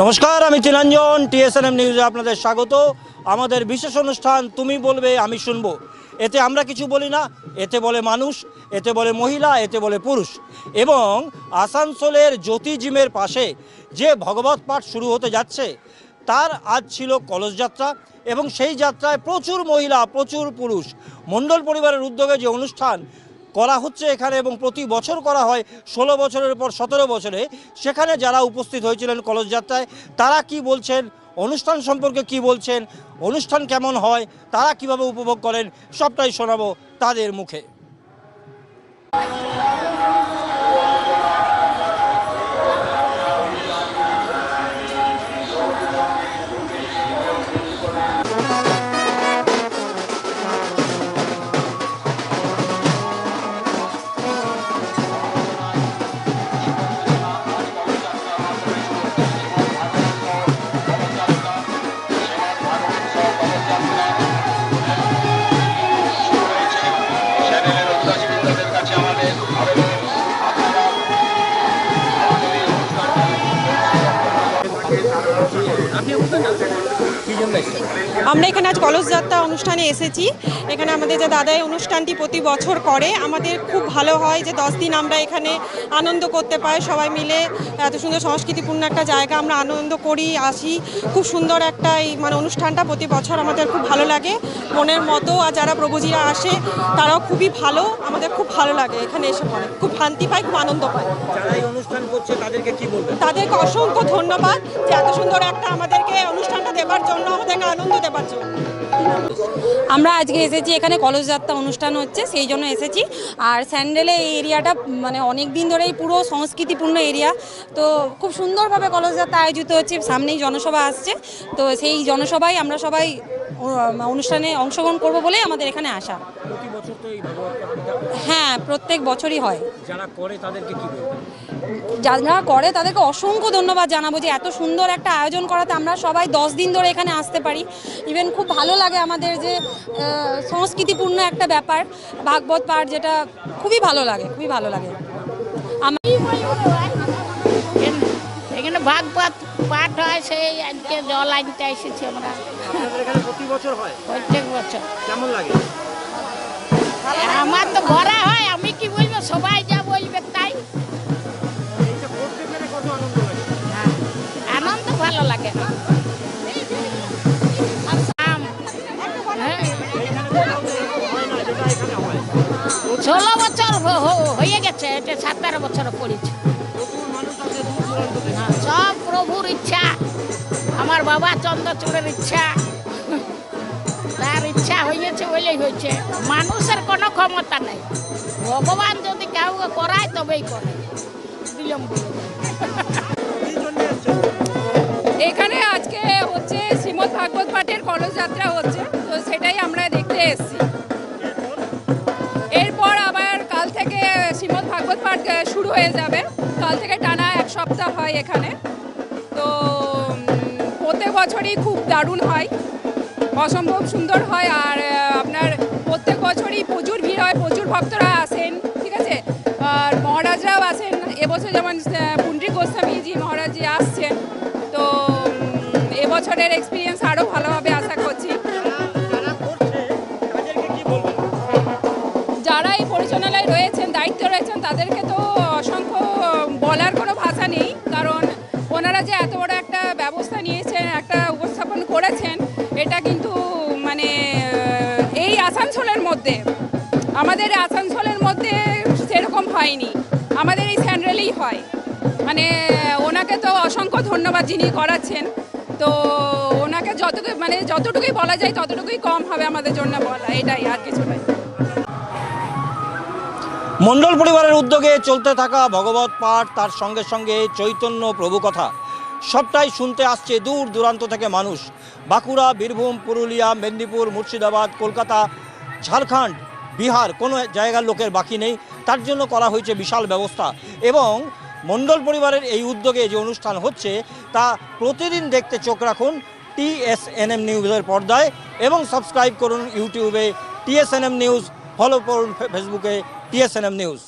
নমস্কার, আমি চিরঞ্জন, টিএসএনএম নিউজে আপনাদের স্বাগত। আমাদের বিশেষ অনুষ্ঠান, তুমি বলবে, আমি শুনব। এতে আমরা কিছু বলি না, এতে বলে মানুষ, এতে বলে মহিলা, এতে বলে পুরুষ। এবং আসানসোলের জ্যোতি জিমের পাশে যে ভগবত পাঠ শুরু হতে যাচ্ছে, তার আজ ছিল কলস যাত্রা। এবং সেই যাত্রায় প্রচুর মহিলা, প্রচুর পুরুষ। মণ্ডল পরিবারের উদ্যোগে যে অনুষ্ঠান করা হচ্ছে এখানে এবং প্রতি বছর করা হয় ষোলো বছরের পর সতেরো বছরে। সেখানে যারা উপস্থিত হয়েছিলেন কলস যাত্রায়, তারা কি বলছেন? অনুষ্ঠান সম্পর্কে কি বলছেন? অনুষ্ঠান কেমন হয়? তারা কীভাবে উপভোগ করেন? সবটাই শোনাবো তাদের মুখে। আমরা এখানে আজ কলস যাত্রা অনুষ্ঠানে এসেছি। এখানে আমাদের যে দাদা এই অনুষ্ঠানটি প্রতি বছর করে আমাদের খুব ভালো হয় যে দশ দিন আমরা এখানে আনন্দ করতে পাই সবাই মিলে এত সুন্দর সংস্কৃতিপূর্ণ একটা জায়গা আমরা আনন্দ করি আসি। খুব সুন্দর একটা এই মানে অনুষ্ঠানটা প্রতি বছর আমাদের খুব ভালো লাগে। মনের মতো আর যারা প্রভুজিরা আসে তারাও খুবই ভালো আমাদের খুব ভালো লাগে এখানে এসে পড়ে। খুব শান্তি পাই খুব আনন্দ পাই যারা অনুষ্ঠান করছে তাদেরকে কি বলবেন? তাদেরকে অসংখ্য ধন্যবাদ যে এত সুন্দর একটা অনুষ্ঠানটা দেবার জন্য আমাদেরকে আনন্দ দেবার জন্য। আমরা আজকে এসেছি এখানে কলস যাত্রা অনুষ্ঠান হচ্ছে সেই জন্য এসেছি। আর স্যান্ডেলে এই এরিয়াটা মানে অনেক দিন ধরেই পুরো সংস্কৃতিপূর্ণ এরিয়া। তো খুব সুন্দরভাবে কলস যাত্রা আয়োজিত হচ্ছে সামনেই জনসভা আসছে। তো সেই জনসভায় আমরা সবাই অনুষ্ঠানে অংশগ্রহণ করব বলেই আমাদের এখানে আসা। হ্যাঁ। প্রত্যেক বছরই হয়। যারা করে তাদেরকে কি যারা করে তাদেরকে অসংখ্য ধন্যবাদ জানাব যে এত সুন্দর একটা আয়োজন করাতে আমরা সবাই দশ দিন ধরে এখানে আসতে পারি। ইভেন খুব ভালো লাগে আমাদের যে সংস্কৃতিপূর্ণ একটা ব্যাপার ভাগবত পাঠ যেটা খুবই ভালো লাগে খুবই ভালো লাগে। এখানে ভাগবত পাঠ হয় সেই আজকে জল আনতে এসেছি আমরা। হয়? প্রত্যেক বছর। কেমন লাগে? আমার তো ঘরে হয় ষোলো বছর হয়ে গেছে এটা সতেরো বছর থেকে হ্যাঁ, সব প্রভুর ইচ্ছা আমার বাবা চন্দ্রচূড়ের ইচ্ছা। তার ইচ্ছা হয়েছে বলেই হয়েছে। মানুষের কোনো ক্ষমতা নেই। ভগবান যদি কাউকে করায় তবেই করে। দিলাম এখানে আজকে হচ্ছে শ্রীমদ ভাগবত পাঠের কলস যাত্রা হচ্ছে। শ্রীমদ ভাগবত পাঠ শুরু হয়ে যাবে। কাল থেকে টানা এক সপ্তাহ হয় এখানে। তো প্রত্যেক বছরই খুব দারুণ হয়। অসম্ভব সুন্দর হয়। আর আপনার প্রত্যেক বছরই প্রচুর ভিড় হয় প্রচুর ভক্তরা আসেন ঠিক আছে? আর মহারাজরাও আসেন। এবছর যেমন পুন্ডরিক গোস্বামীজি মহারাজজি আসছেন। তো এবছরের এক্সপিরিয়েন্স আরও ভালোভাবে আশা করছি। যারা এই পরিচালনায় রয়েছেন দায়িত্ব রয়েছেন, তাদেরকে তো অসংখ্য বলার কোনো ভাষা নেই, কারণ ওনারা যে এত বড় একটা ব্যবস্থা নিয়েছেন, একটা উপস্থাপন করেছেন, এটা কিন্তু মানে এই আসানসোলের মধ্যে, আমাদের আসানসোলের মধ্যে সেরকম হয়নি, আমাদের এই স্যান্ডেলেই হয় মানে ওনাকে তো অসংখ্য ধন্যবাদ যিনি করাচ্ছেন, তো ওনাকে যতটুকু মানে যতটুকুই বলা যায় ততটুকুই কম হবে আমাদের জন্য বলা, এটাই আর কিছু নয়। মণ্ডল পরিবারের উদ্যোগে চলতে থাকা ভগবত পাঠ, তার সঙ্গে সঙ্গে চৈতন্য প্রভু কথা। সবটাই শুনতে আসছে দূর দূরান্ত থেকে মানুষ। বাঁকুড়া, বীরভূম, পুরুলিয়া, মেদিনীপুর, মুর্শিদাবাদ, কলকাতা, ঝাড়খণ্ড, বিহার, কোনো জায়গার লোকের বাকি নেই। তার জন্য করা হয়েছে বিশাল ব্যবস্থা। এবং মণ্ডল পরিবারের এই উদ্যোগে যে অনুষ্ঠান হচ্ছে, তা প্রতিদিন দেখতে চোখ রাখুন টিএসএনএম নিউজের পর্দায় এবং সাবস্ক্রাইব করুন ইউটিউবে টিএসএনএম নিউজ, ফলো করুন ফেসবুকে টিএসএনএম নিউজ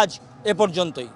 আজ এ পর্যন্তই।